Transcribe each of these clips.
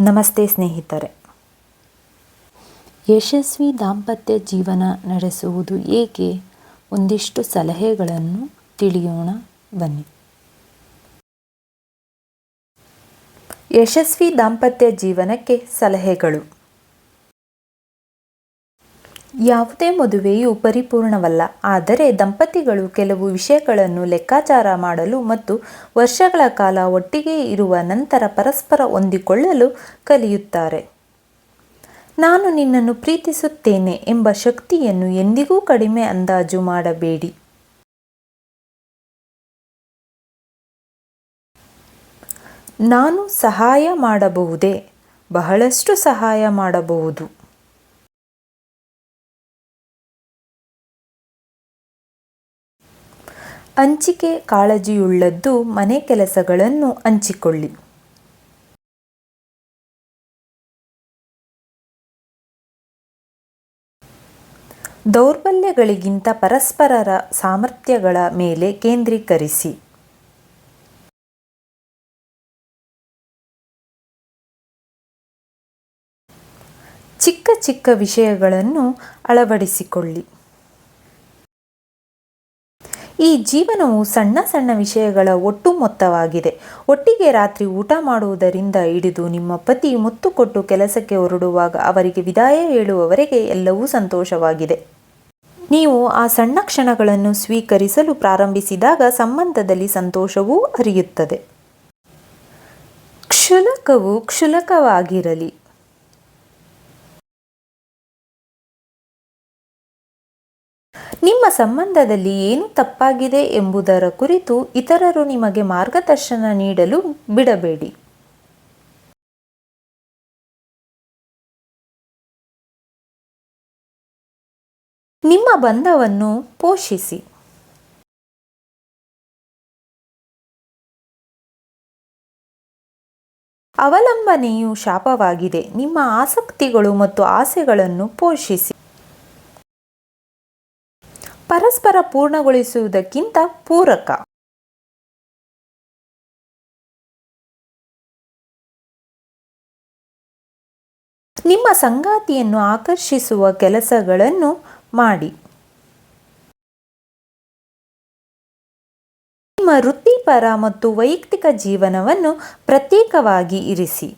ನಮಸ್ತೆ ಸ್ನೇಹಿತರೆ. ಯಶಸ್ವಿ ದಾಂಪತ್ಯ ಜೀವನ ನಡೆಸುವುದು ಏಕೆ? ಒಂದಿಷ್ಟು ಸಲಹೆಗಳನ್ನು ತಿಳಿಯೋಣ, ಬನ್ನಿ. ಯಶಸ್ವಿ ದಾಂಪತ್ಯ ಜೀವನಕ್ಕೆ ಸಲಹೆಗಳು. ಯಾವುದೇ ಮದುವೆಯು ಪರಿಪೂರ್ಣವಲ್ಲ, ಆದರೆ ದಂಪತಿಗಳು ಕೆಲವು ವಿಷಯಗಳನ್ನು ಲೆಕ್ಕಾಚಾರ ಮಾಡಲು ಮತ್ತು ವರ್ಷಗಳ ಕಾಲ ಒಟ್ಟಿಗೆ ಇರುವ ನಂತರ ಪರಸ್ಪರ ಹೊಂದಿಕೊಳ್ಳಲು ಕಲಿಯುತ್ತಾರೆ. ನಾನು ನಿನ್ನನ್ನು ಪ್ರೀತಿಸುತ್ತೇನೆ ಎಂಬ ಶಕ್ತಿಯನ್ನು ಎಂದಿಗೂ ಕಡಿಮೆ ಅಂದಾಜು ಮಾಡಬೇಡಿ. ನಾನು ಸಹಾಯ ಮಾಡಬಹುದೇ? ಬಹಳಷ್ಟು ಸಹಾಯ ಮಾಡಬಹುದು. ಹಂಚಿಕೆ ಕಾಳಜಿಯುಳ್ಳದ್ದು ಮನೆ ಕೆಲಸಗಳನ್ನು ಹಂಚಿಕೊಳ್ಳಿ. ದೌರ್ಬಲ್ಯಗಳಿಗಿಂತ ಪರಸ್ಪರರ ಸಾಮರ್ಥ್ಯಗಳ ಮೇಲೆ ಕೇಂದ್ರೀಕರಿಸಿ. ಚಿಕ್ಕ ಚಿಕ್ಕ ವಿಷಯಗಳನ್ನು ಅಳವಡಿಸಿಕೊಳ್ಳಿ. ಈ ಜೀವನವು ಸಣ್ಣ ಸಣ್ಣ ವಿಷಯಗಳ ಒಟ್ಟು ಮೊತ್ತವಾಗಿದೆ. ಒಟ್ಟಿಗೆ ರಾತ್ರಿ ಊಟ ಮಾಡುವುದರಿಂದ ಹಿಡಿದು ನಿಮ್ಮ ಪತಿ ಮುತ್ತು ಕೊಟ್ಟು ಕೆಲಸಕ್ಕೆ ಹೊರಡುವಾಗ ಅವರಿಗೆ ವಿದಾಯ ಹೇಳುವವರೆಗೆ ಎಲ್ಲವೂ ಸಂತೋಷವಾಗಿದೆ. ನೀವು ಆ ಸಣ್ಣ ಕ್ಷಣಗಳನ್ನು ಸ್ವೀಕರಿಸಲು ಪ್ರಾರಂಭಿಸಿದಾಗ ಸಂಬಂಧದಲ್ಲಿ ಸಂತೋಷವೂ ಅರಿಯುತ್ತದೆ ಕ್ಷುಲಕವು ಕ್ಷುಲಕವಾಗಿರಲಿ. ನಿಮ್ಮ ಸಂಬಂಧದಲ್ಲಿ ಏನು ತಪ್ಪಾಗಿದೆ ಎಂಬುದರ ಕುರಿತು ಇತರರು ನಿಮಗೆ ಮಾರ್ಗದರ್ಶನ ನೀಡಲು ಬಿಡಬೇಡಿ. ನಿಮ್ಮ ಬಂಧವನ್ನು ಪೋಷಿಸಿ. ಅವಲಂಬನೆಯು ಶಾಪವಾಗಿದೆ. ನಿಮ್ಮ ಆಸಕ್ತಿಗಳು ಮತ್ತು ಆಸೆಗಳನ್ನು ಪೋಷಿಸಿ. ಪರಸ್ಪರ ಪೂರ್ಣಗೊಳಿಸುವುದಕ್ಕಿಂತ ಪೂರಕ. ನಿಮ್ಮ ಸಂಗಾತಿಯನ್ನು ಆಕರ್ಷಿಸುವ ಕೆಲಸಗಳನ್ನು ಮಾಡಿ. ನಿಮ್ಮ ವೃತ್ತಿಪರ ಮತ್ತು ವೈಯಕ್ತಿಕ ಜೀವನವನ್ನು ಪ್ರತ್ಯೇಕವಾಗಿ ಇರಿಸಿ.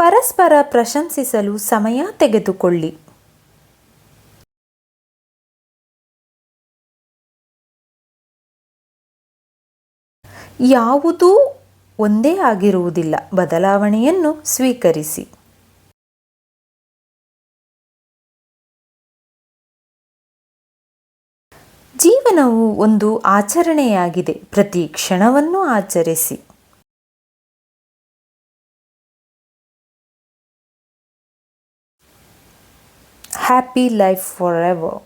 ಪರಸ್ಪರ ಪ್ರಶಂಸಿಸಲು ಸಮಯ ತೆಗೆದುಕೊಳ್ಳಿ. ಯಾವುದೂ ಒಂದೇ ಆಗಿರುವುದಿಲ್ಲ. ಬದಲಾವಣೆಯನ್ನು ಸ್ವೀಕರಿಸಿ. ಜೀವನವು ಒಂದು ಆಚರಣೆಯಾಗಿದೆ. ಪ್ರತಿ ಕ್ಷಣವನ್ನು ಆಚರಿಸಿ. Happy life forever.